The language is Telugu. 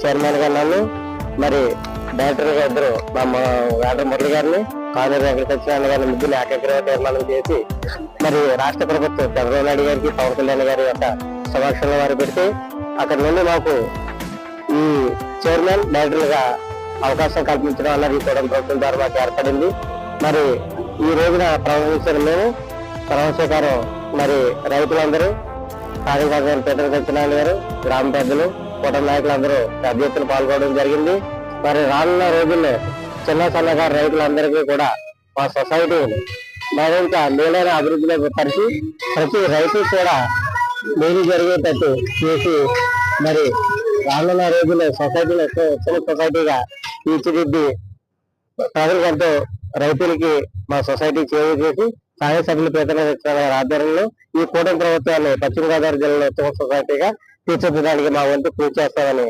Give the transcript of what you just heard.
చైర్మన్గా నన్ను మరి డైరెక్టర్గా ఇద్దరు మా వేటర్ మురళి గారిని కానూరు వెంకటసత్యనారాయణ గారిని ముగ్గురు ఏకగ్రహ తీర్మానం చేసి మరి రాష్ట్ర ప్రభుత్వం చంద్రబాబు నాయుడు గారికి పవన్ కళ్యాణ్ గారి యొక్క సమక్షంలో వారు పెడితే అక్కడ నుండి మాకు ఈ చైర్మన్ డైరెక్టర్గా అవకాశం కల్పించడం అన్నది కూడా ప్రభుత్వం ద్వారా మాకు ఏర్పడింది. మరి ఈ రోజున ప్రవహించిన మేము ప్రవేశకారం మరి రైతులందరూ స్థానిక అధికారులు సత్యనారాయణ గారు గ్రామ పెద్దలు కూటమి నాయకులందరూ పెద్ద ఎత్తున పాల్గొనడం జరిగింది. మరి రానున్న రోజుల్లో చిన్న సన్నకారు రైతులందరికీ కూడా మా సొసైటీని మరింత మేలైన అభివృద్ధిలోకి పరిచి ప్రతి రైతు కూడా మేలు జరిగేటట్టు చేసి మరి రానున్న రోజుల్లో సొసైటీని చిన్న సొసైటీగా తీర్చిదిద్ది ప్రజలకంటూ రైతులకి మా సొసైటీ చేయ చేసి సహాయ సభ్యుల పేదల ఆధ్వర్యంలో ఈ కూటమి ప్రభుత్వాన్ని పశ్చిమ గోదావరి జిల్లాలో ఉత్తమ సొసైటీగా తీర్చిదిద్దడానికి మా వంతు కృషి చేస్తామని